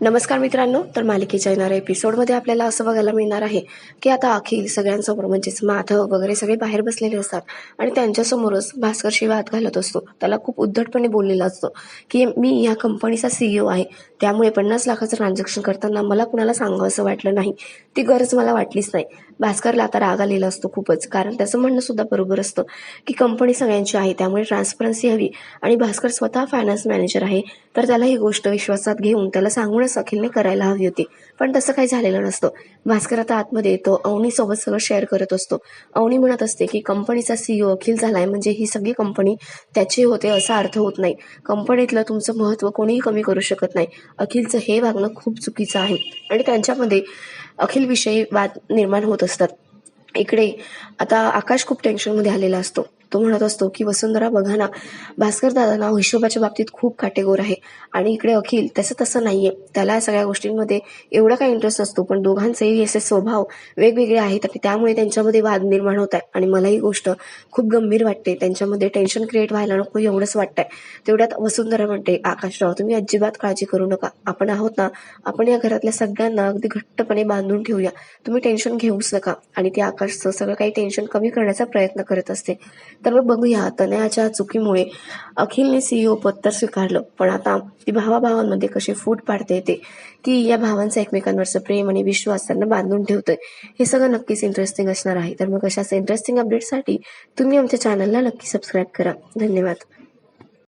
नमस्कार मित्रांनो तर मालिकेच्या येणाऱ्या एपिसोडमध्ये आपल्याला असं बघायला मिळणार आहे की आता अखिल सगळ्यांसमोर म्हणजेच माधव वगैरे सगळे बाहेर बसलेले असतात आणि त्यांच्यासमोरच भास्करशी वाद घालत असतो. त्याला खूप उद्धटपणे बोललेला असतो की मी या कंपनीचा सीईओ आहे. त्यामुळे पन्नास लाखाचं ट्रान्झॅक्शन करताना मला कुणाला सांगावं असं वाटलं नाही. ती गरज मला वाटलीच नाही. भास्करला आता राग आलेला असतो खूपच कारण त्याचं म्हणणं सुद्धा बरोबर असतं की कंपनी सगळ्यांची आहे त्यामुळे ट्रान्सपरन्सी हवी. आणि भास्कर स्वतः फायनान्स मॅनेजर आहे तर त्याला ही गोष्ट विश्वासात घेऊन त्याला सांगून सांगूनच अखिलने करायला हवी होती. पण तसं काही झालेलं नसतं. भास्कर आता आतमध्ये येतो. अवनीसोबत सगळं शेअर करत असतो. अवनी म्हणत असते की कंपनीचा सीईओ अखिल झालाय. म्हणजे ही सगळी कंपनी त्याची होते असा अर्थ होत नाही. कंपनीतलं तुमचं महत्त्व कोणीही कमी करू शकत नाही. अखिलचं हे वागणं खूप चुकीचं आहे. आणि त्यांच्यामध्ये अखिलविषयी वाद निर्माण होत असतात. इकडे आता आकाश खूप टेन्शनमध्ये आलेला असतो. तो म्हणत असतो की वसुंधरा बघा ना भास्कर दादा ना हिशोबाच्या बाबतीत खूप काटेगोर आहे आणि इकडे अखिल तसं तसं नाहीये. त्याला या सगळ्या गोष्टींमध्ये एवढा काही इंटरेस्ट असतो पण दोघांचेही असे स्वभाव वेगवेगळे आहेत आणि त्यामुळे त्यांच्यामध्ये वाद निर्माण होत आहे. आणि मला ही गोष्ट खूप गंभीर वाटते. त्यांच्यामध्ये टेन्शन क्रिएट व्हायला नको एवढंच वाटतंय. तेवढ्यात वसुंधरा म्हणते आकाशराव तुम्ही अजिबात काळजी करू नका. आपण आहोत ना आपण या घरातल्या सगळ्यांना अगदी घट्टपणे बांधून ठेवूया. तुम्ही टेन्शन घेऊच नका. आणि ती आकाशचं सगळं काही टेन्शन कमी करण्याचा प्रयत्न करत असते. तर मग बघूया तनयाच्या चुकीमुळे अखिलने सीईओ पद तर स्वीकारलं. पण आता ती भावाभावांमध्ये कसे फूट पाडते येते की या भावांचं एकमेकांवरचं प्रेम आणि विश्वास त्यांना बांधून ठेवतोय. हे सगळं नक्कीच इंटरेस्टिंग असणार आहे. तर मग अशाच इंटरेस्टिंग अपडेटसाठी तुम्ही आमच्या चॅनलला नक्की सबस्क्राईब करा. धन्यवाद.